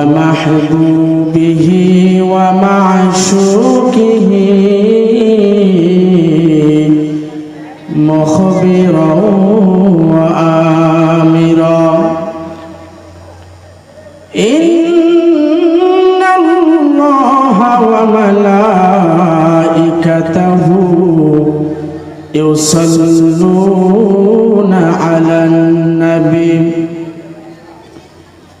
ومحبوبه ومعشوقه مخبرا وآمرا. إن الله وملائكته يصلون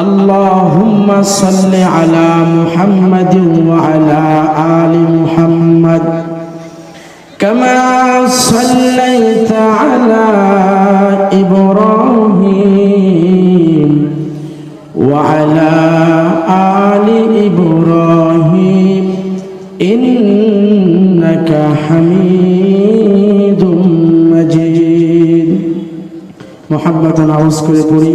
اللهم صل على محمد وعلى آل محمد كما صليت على إبراهيم وعلى آل إبراهيم إنك حميد مجيد. محبة عوز করে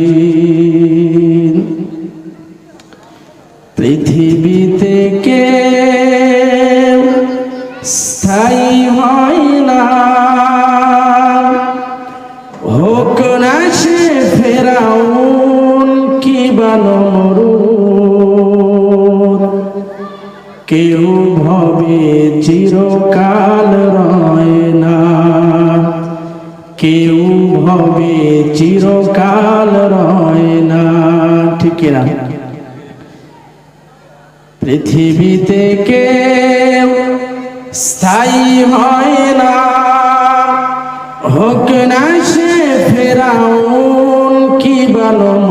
কেউ ভবে চিরকাল রয় না। কেউ ভবে চিরকাল রয় না। ঠিক না? পৃথিবীতে কেউ স্থায়ী হয় না। হোক না সে ফেরাউন, কি বলো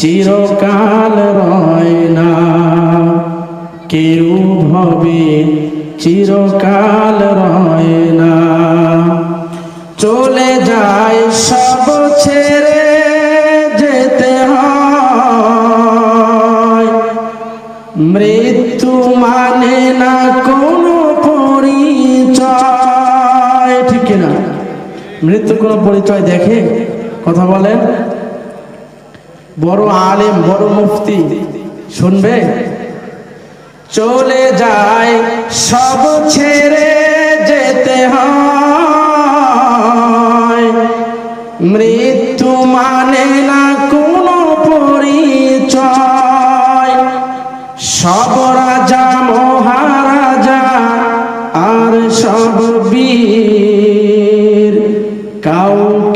চিরকাল রয় না। কেউ ভবে চিরকাল রয় না। চলে যায় সব ছেড়ে যেতে হয়। মৃত্যু মানে না কোনো পরিচয়। ঠিক না মৃত্যু কোনো পরিচয় দেখে কথা বলেন। বড় আলেম বড় মুফতি। শুনবে? চলে যায় সব ছেড়ে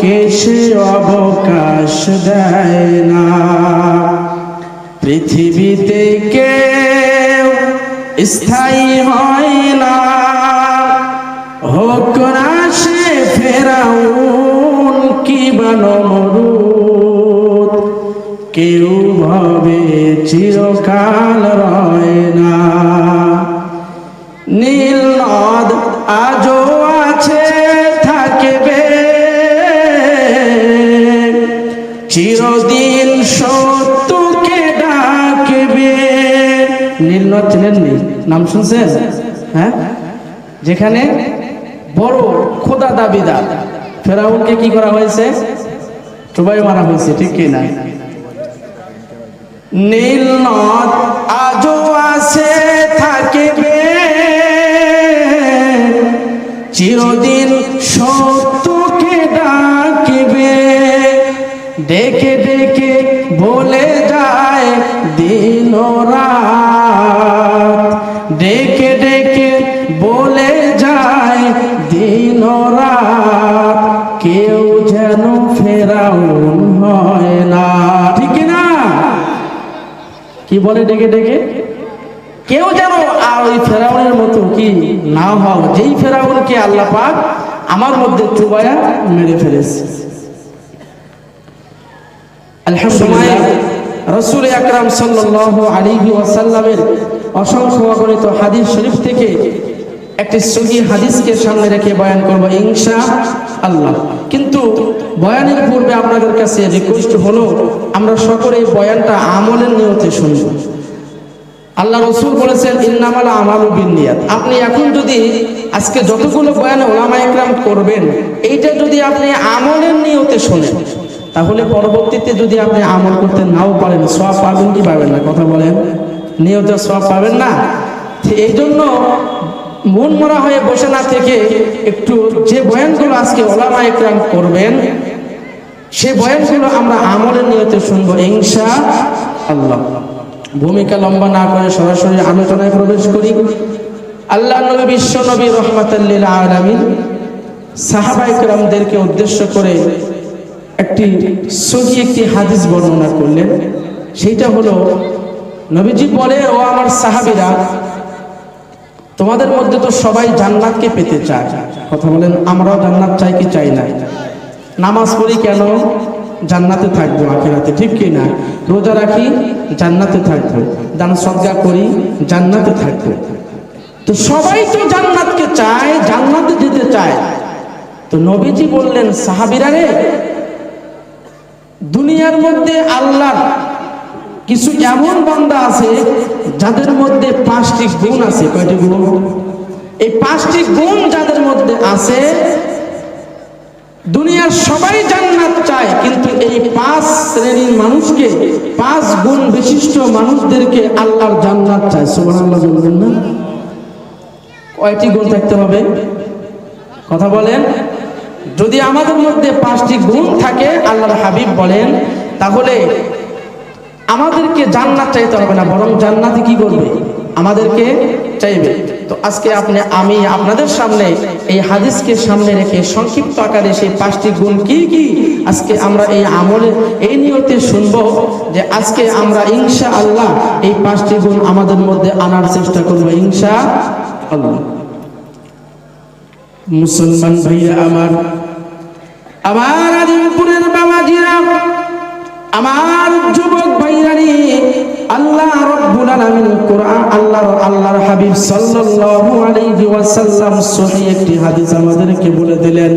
কাউকে সে অবকাশ দেয় না। পৃথিবীতে কেউ স্থায়ী হয় না। হোক না সে ফেরাউন কি বানমরুদ কেউ ভাবে চিরকাল রয় চেনেননি নাম শুনছেন? হ্যাঁ? যেখানে বড় খোদা দাবিদার। ফেরাউনকে কি করা হয়েছে? চুবাই মারা হয়েছে, ঠিক কি না? নীল নদ আজও আছে, থাকিবে। চিরদিন সত্যকে ডাকিবে। ডেকে ডেকে বলে যায় দিন রাত। ডেকে বলে যায়, দিন রাত কেউ যেন ফেরাউন হয় না। ঠিক না? কি বলে ডেকে ডেকে? কেউ যেন, আর ওই ফেরাউনের মতো কি না হও, যেই ফেরাউনকে আল্লাহ পাক আমার মধ্যে চুবায়া মেরে ফেলেছে। আলহামদুলিল্লাহ, রসুল আকরাম সাল্লাল্লাহু আলাইহি ওয়াসাল্লামের অসংখ্য হাদিস শরীফ থেকে একটি সহি হাদিসকে সামনে রেখে বয়ান করব, ইনশা আল্লাহ। কিন্তু বয়ানের পূর্বে আপনাদের কাছে রিকোয়েস্ট হলো, আমরা সকলে বয়ানটা আমলের নিয়তে শুনব। আল্লাহ রসুল বলেছেন, ইন্নামাল আমালু বিনিয়াত আপনি এখন যদি আজকে যতগুলো বয়ান ওলামা ইকরাম করবেন, এইটা যদি আপনি আমলের নিয়তে শোনেন, তাহলে পরবর্তীতে যদি আপনি আমল করতে নাও পারেন সব পাবেন কি পাবেন না, কথা বলেন? নিয়তে সব পাবেন না। এই জন্য মন মরা হয়ে বসে না থেকে একটু যে বয়ানগুলো আজকে ওলামা ইকরাম করবেন, সে বয়ানগুলো আমরা আমলের নিয়তে শুনব ইনশা আল্লাহ। ভূমিকা লম্বা না করে সরাসরি আলোচনায় প্রবেশ করি। আল্লাহ নবী, বিশ্ব নবী রহমাতাল্লিল আলামিন সাহাবাইকরামদেরকে উদ্দেশ্য করে একটি সহি একটি হাদিস বর্ণনা করলেন। সেইটা হলো নবীজি বলে, ও আমার সাহাবীরা, তোমাদের মধ্যে তো সবাই জান্নাতকে পেতে চায়। কথা বলেন, আমরাও জান্নাত চাই কি চাই না? নামাজ পড়ি কেন? জান্নাতে থাকব আখেরাতে, ঠিক কি না? রোজা রাখি, জান্নাতে থাকব। দান সজ্ঞা করি, জান্নাতে থাকব। তো সবাই তো জান্নাতকে চায়, জান্নাতে যেতে চায়। তো নবীজি বললেন, সাহাবিরা রে, দুনিয়ার মধ্যে আল্লাহর কিছু এমন বান্দা আছে যাদের মধ্যে পাঁচটি গুণ আছে। কয়টি গুণ? এই পাঁচটি গুণ যাদের মধ্যে আছে, দুনিয়ার সবাই জান্নাত চায়, কিন্তু এই পাঁচ শ্রেণির মানুষকে, পাঁচ গুণ বিশিষ্ট মানুষদেরকে আল্লাহর জান্নাত চায়। সুবহানাল্লাহ বলবেন না? কয়টি গুণ থাকতে হবে? কথা বলেন। যদি আমাদের মধ্যে পাঁচটি গুণ থাকে, আল্লাহর হাবিব বলেন, তাহলে আমাদেরকে জান্নাত চাইতে হবে না, বরং জান্নাতে কি করবে? আমাদেরকে চাইবে। তো আজকে আপনি, আমি আপনাদের সামনে এই হাদিসকে সামনে রেখে সংক্ষিপ্ত আকারে সেই পাঁচটি গুণ কি কি আজকে আমরা এই আমলে, এই নিয়তে শুনব যে আজকে আমরা ইনশা আল্লাহ এই পাঁচটি গুণ আমাদের মধ্যে আনার চেষ্টা করব ইনশা আল্লাহ মুসলমান ভাইয়া আমার আমার আদিমপুরের বাবাজিরা আমার যুবক ভাইরানি, আল্লাহ রব্বুল আলামিন কোরআন, আল্লাহর আল্লাহর হাবিব সাল্লাল্লাহু আলাইহি ওয়াসাল্লাম সহিহ একটি হাদিস আমাদেরকে বলে দিলেন।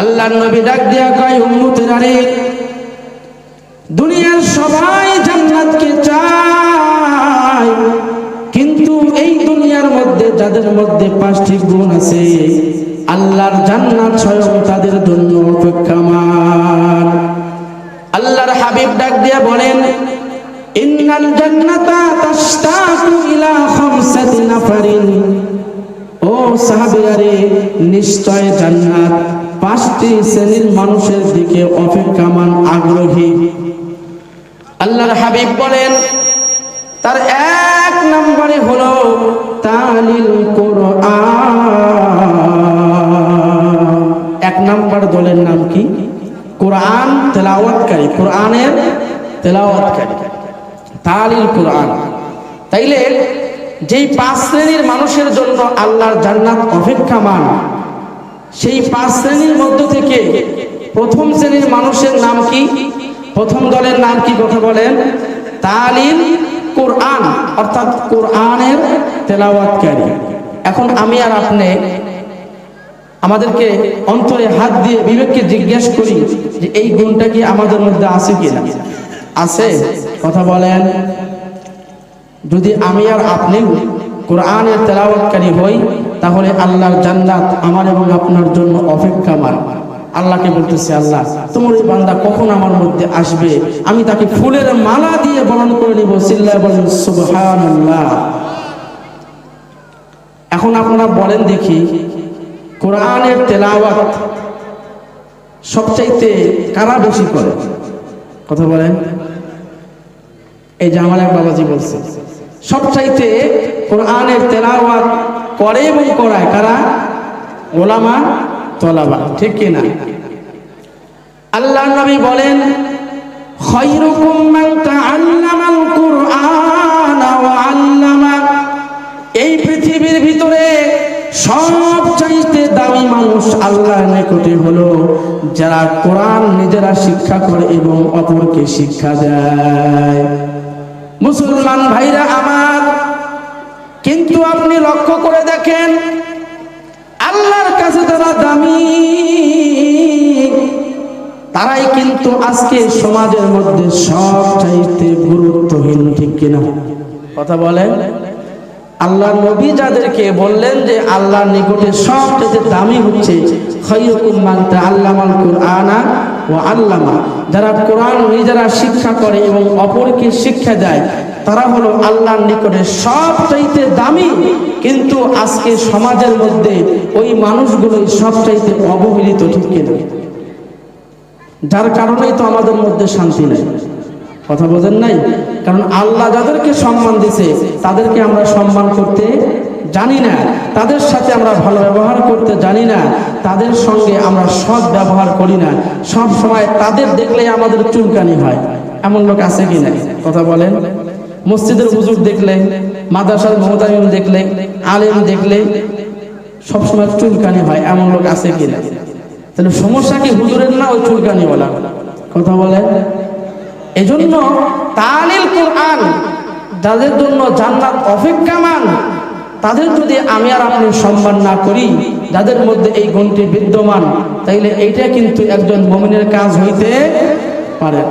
আল্লাহর নবী ডাক দিয়া কয়, উম্মতেরা রে দুনিয়ার সবাই জান্নাতকে চায়, কিন্তু এই দুনিয়ার মধ্যে যাদের মধ্যে পাঁচটি গুণ আছে, আল্লাহর জান্নাত স্বয়ং তাদের জন্য হাবিব ডাক দিয়া বলেন, ইন্নাল জান্নাতা তাশতাকু ইলা খামসাতি নাফারিন। ও সাহাবিয়ারে নিশ্চয় জান্নাত পাঁচটি শ্রেণির মানুষের দিকে অপেক্ষামান আগ্রহী। আল্লাহর হাবিব বলেন, তার এক নম্বরে হলো তালিল কোরআন। এক নম্বর দলের নাম কি? কোরআন তেলাওয়াতকারী। কোরআনের তেলাওয়াতকারী তালিল কোরআন। তাইলে যেই পাঁচ শ্রেণির মানুষের জন্য আল্লাহর জান্নাত অপেক্ষামান, সেই পাঁচ শ্রেণির মধ্য থেকে প্রথম শ্রেণির মানুষের নাম কি? প্রথম দলের নাম কি কথা বলেন? তালিম কোরআন, অর্থাৎ কোরআনের তেলাওয়াতকারী। এখন আমি আর আপনি আমাদেরকে অন্তরে হাত দিয়ে বিবেককে জিজ্ঞেস করি যে এই গুণটা কি আমাদের মধ্যে আছে কিনা? আছে? কথা বলেন। যদি আমি আর আপনিও কোরআনের তেলাওয়াতকারী হই, তাহলে আল্লাহর জান্নাত আমার এবং আপনার জন্য অপেক্ষা অপেক্ষামান আল্লাহকে বলতেছে, আল্লাহ, তোমার এই বান্দা কখন আমার মধ্যে আসবে? আমি তাকে ফুলের মালা দিয়ে বরণ করে নিব। সিল্লা বলেন, সুবহানাল্লাহ। এখন আপনারা বলেন দেখি, কোরআনের তেলাওয়াত সবচাইতে কারা বেশি করে? কথা বলেন। এই আমার এক বাবাজি বলছে, সবচাইতে কোরআনের তেলাওয়াত করে এবং করায় কারা? ওলামা, তলাবা, ঠিক কিনা? আল্লাহ নবী বলেন, খৈরুকুম মান তাআল্লামাল কুরআন ওয়া আল্লামা। এই পৃথিবীর ভিতরে সবচাইতে দামি মানুষ আল্লাহর নিকটে হলো যারা কোরআন নিজেরা শিক্ষা করে এবং অপরকে শিক্ষা দেয়। মুসলমান ভাইরা আমার, কিন্তু আপনি লক্ষ্য করে দেখেন, আল্লাহর কাছে তারা দামি, তারাই কিন্তু আজকে সমাজের মধ্যে সব চাইতে গুরুত্বহীন, ঠিক কিনা? কথা বলেন। আল্লাহ নবী যাদেরকে বললেন যে আল্লাহর নিকটে সবচেয়ে দামি হচ্ছে খৈরকুম মানতে আল্লামাল কুরআনা ও আল্লামা। যারা কোরআন নিজেরা শিক্ষা করে এবং অপরকে শিক্ষা দেয়, তারা হলো আল্লাহর নিকটে সবচাইতে দামি। কিন্তু আজকে সমাজের মধ্যে ওই মানুষগুলোই সবচাইতে অবহেলিত ঠিক যার কারণেই তো আমাদের মধ্যে শান্তি নেই। কথা বোঝেন নাই? কারণ আল্লাহ যাদেরকে সম্মান দিছে, তাদেরকে আমরা সম্মান করতে জানি না। তাদের সাথে আমরা ভালো ব্যবহার করতে জানি না। তাদের সঙ্গে আমরা সৎ ব্যবহার করি না। সব সময় তাদের দেখলেই আমাদের চুলকানি হয়। এমন লোক আছে কি না কথা বলেন। মসজিদের হুজুর দেখলে, মাদ্রাসার মমতামিম দেখলে, আলেম দেখলে সবসময় চুলকানি হয়। এমন লোক আছে কি না তাহলে সমস্যা কি হুজুরের না ওই চুলকানি বলা কথা বলেন। এজন্য তালিল কোরআন, যাদের জন্য জান্নাত অপেক্ষামান তাদের যদি আমি আর আপনি সম্মান না করি, যাদের মধ্যে এই গুণটি বিদ্যমান, তাইলে এইটা কিন্তু একজন মমিনের কাজ হইতে পারে।